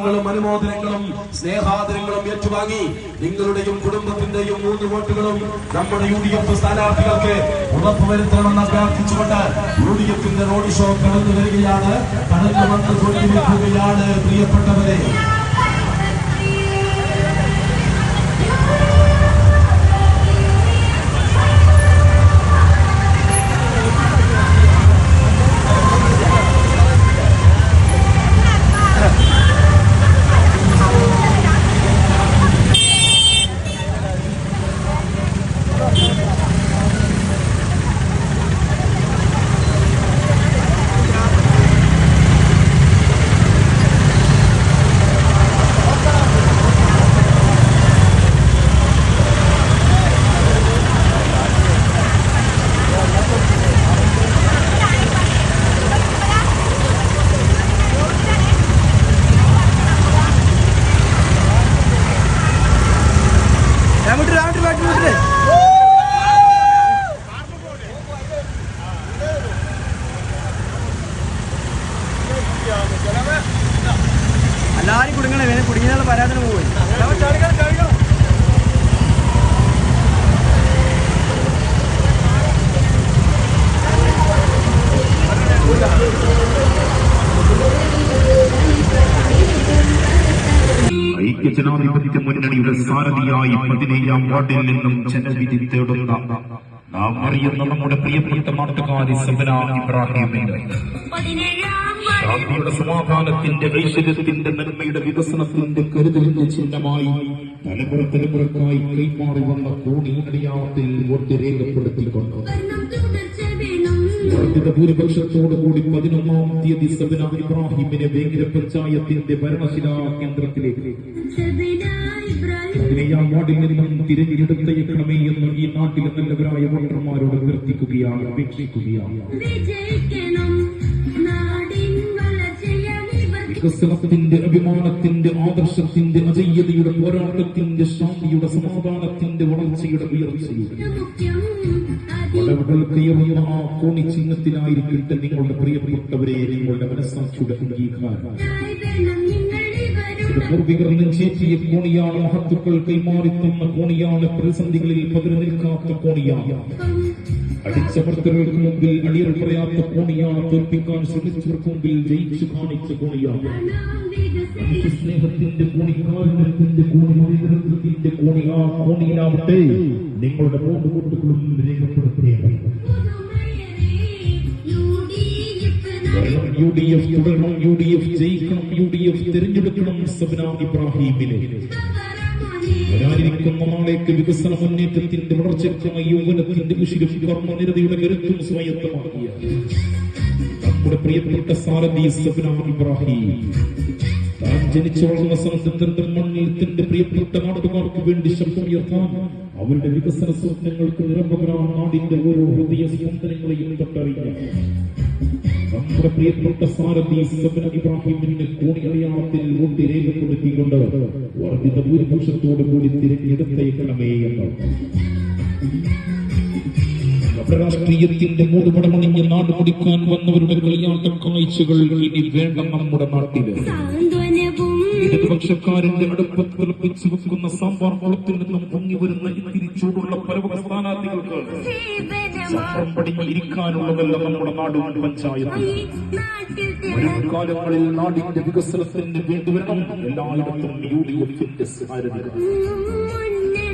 ങ്ങളും അനുമോദനങ്ങളും സ്നേഹാദരങ്ങളും ഏറ്റുവാങ്ങി നിങ്ങളുടെയും കുടുംബത്തിന്റെയും മൂന്ന് വോട്ടുകളും നമ്മുടെ യു ഡി എഫ് സ്ഥാനാർത്ഥികൾക്ക് ഉറപ്പുവരുത്തണമെന്ന് അഭ്യർത്ഥിച്ചുകൊണ്ട് യു ഡി എഫിന്റെ റോഡ് ഷോ കടന്നു വരികയാണ്. കടന്നു വന്ന് കൊണ്ടിരിക്കുകയാണ് പ്രിയപ്പെട്ടവരെ. എല്ലാരും കുടുങ്ങണേ വേണേ കുടുങ്ങിയാൽ പരാതിന് പോയി ഐക്യജനാധിപത്യ മുന്നണിയുടെ സാരഥിയായി പതിനേഴാം വാർഡിൽ നിന്നും ജനവിധി തേടുന്ന നാം അറിയുന്ന നമ്മുടെ പ്രിയപ്പെട്ട നാട്ടുകാരി സബന ഇബ്രാഹിമിന്റെ ശാന്തിയുടെ സമാധാനത്തിന്റെ ഐശ്വര്യത്തിന്റെ നന്മയുടെ വികസനത്തിന്റെ കരുതലിന്റെ ചിഹ്നമായി തലമുറ തലമുറക്കായി കൈമാറി വന്ന കോടിയടയാളത്തിൽ വോട്ട് രേഖപ്പെടുത്തിക്കൊണ്ട് വർദ്ധിത ഭൂരിപക്ഷത്തോടുകൂടി പതിനൊന്നാം തീയതി സബന ഇബ്രാഹിമിനെ വേങ്കര പഞ്ചായത്തിന്റെ ഭരണശിലാ കേന്ദ്രത്തിലേക്ക്. പതിനേഴാം വാർഡിൽ നിന്നും തിരഞ്ഞെടുത്തയക്കണമേ എന്ന് ഈ നാട്ടിലെ നല്ലവരായ വോട്ടർമാരോട് അഭ്യർത്ഥിക്കുകയാണ് അപേക്ഷിക്കുകയാണ്. വളർച്ചയാണിവർ അഭിമാനത്തിന്റെ ആദർശത്തിന്റെ അജയ്യതയുടെ പോരാട്ടത്തിന്റെ ശാന്തിയുടെ സമാധാനത്തിന്റെ വളർച്ചയുടെ ഉയർച്ചയുടെ. ആ കോണി നിങ്ങളുടെ പ്രിയപ്പെട്ടവരെ നിങ്ങളുടെ മനസ്സാക്ഷിയുടെ അംഗീകാരം. പൂർവികർ മഹത്തുക്കൾ കൈമാറി തന്ന കോണിയാണ് പ്രതിസന്ധികളിൽ പകരം നിൽക്കാത്ത കോണിയാണ്. അടിച്ചമർത്തലുകൾക്ക് മുമ്പിൽ അടിയർ പറയാത്ത കോണിയാണ് തോൽപ്പിക്കാൻ ശ്രമിച്ചവർക്ക് മുമ്പിൽ ജയിച്ചു കാണിച്ച കോണിയാണ് സ്നേഹത്തിന്റെ കോണി കാരുണ്യത്തിന്റെ കോണി മനുഷ്യത്വത്തിന്റെ കോണി ആ നിങ്ങളുടെ മൂന്ന് വോട്ടുകളും രേഖപ്പെടുത്തേണ്ടത് യു ഡി എഫ് തുടരണം. യു ഡി എഫ് ജയിക്കണം. യു ഡി എഫ് തിരഞ്ഞെടുക്കണം. സബന ഇബ്രാഹിമിനെ. വരാനിരിക്കുന്ന നാളേക്ക് വികസന മുന്നേറ്റത്തിന്റെ വളർച്ചയ്ക്കായി യൗവനത്തിന്റെ കുശിലും കർമ്മനിരതയുടെ കരുത്തും സ്വായത്തമാക്കിയ നമ്മുടെ പ്രിയപ്പെട്ട സാരഥി സബന ഇബ്രാഹിം. താൻ ജനിച്ചു വളർന്ന സംസ്ഥാനത്തിന്റെ മണ്ണിൽ തന്റെ പ്രിയപ്പെട്ട നാട്ടുകാർക്ക് വേണ്ടി ശബ്ദമുയർത്താൻ അവരുടെ വികസന സ്വപ്നങ്ങൾക്ക് നിറമ്പകരാൻ നാടിന്റെ ഓരോ ഹൃദയ സ്പന്ദനങ്ങളെയും തൊട്ടറിയാം നമ്മുടെ പ്രിയപ്പെട്ട സാരഥി സബന ഇബ്രാഹിമിന്റെ കോണി അടയാളത്തിൽ വോട്ട് രേഖപ്പെടുത്തിക്കൊണ്ട് വർദ്ധിത ഭൂരിപക്ഷത്തോടു കൂടി തിരഞ്ഞെടുത്തേക്കണമേ എന്ന്. രാഷ്ട്രീയത്തിന്റെ മൂടുപടമണിഞ്ഞ് നാട് മുടിക്കാൻ വന്നവരുടെ കളിയാട്ട കാഴ്ചകൾ ഇനി വേണ്ട നമ്മുടെ നാട്ടിൽ ഇടതുപക്ഷക്കാരന്റെ അടുപ്പ് തിളപ്പിച്ചു വെക്കുന്ന സാമ്പാർ കുളത്തിൽ നിന്നും പൊങ്ങി വരുന്ന ഇത്തിരി ചൂടുള്ള പരവക സ്ഥാനാർത്ഥികൾക്ക് ചക്രം പടിഞ്ഞ് ഇരിക്കാനുള്ളതല്ല നമ്മുടെ നാടും പഞ്ചായത്തും. വരും കാലങ്ങളിൽ നാടിന്റെ വികസനത്തിന് വേണ്ടിവരണം എല്ലായിടത്തും യു ഡി എഫിന്റെ തിരഞ്ഞു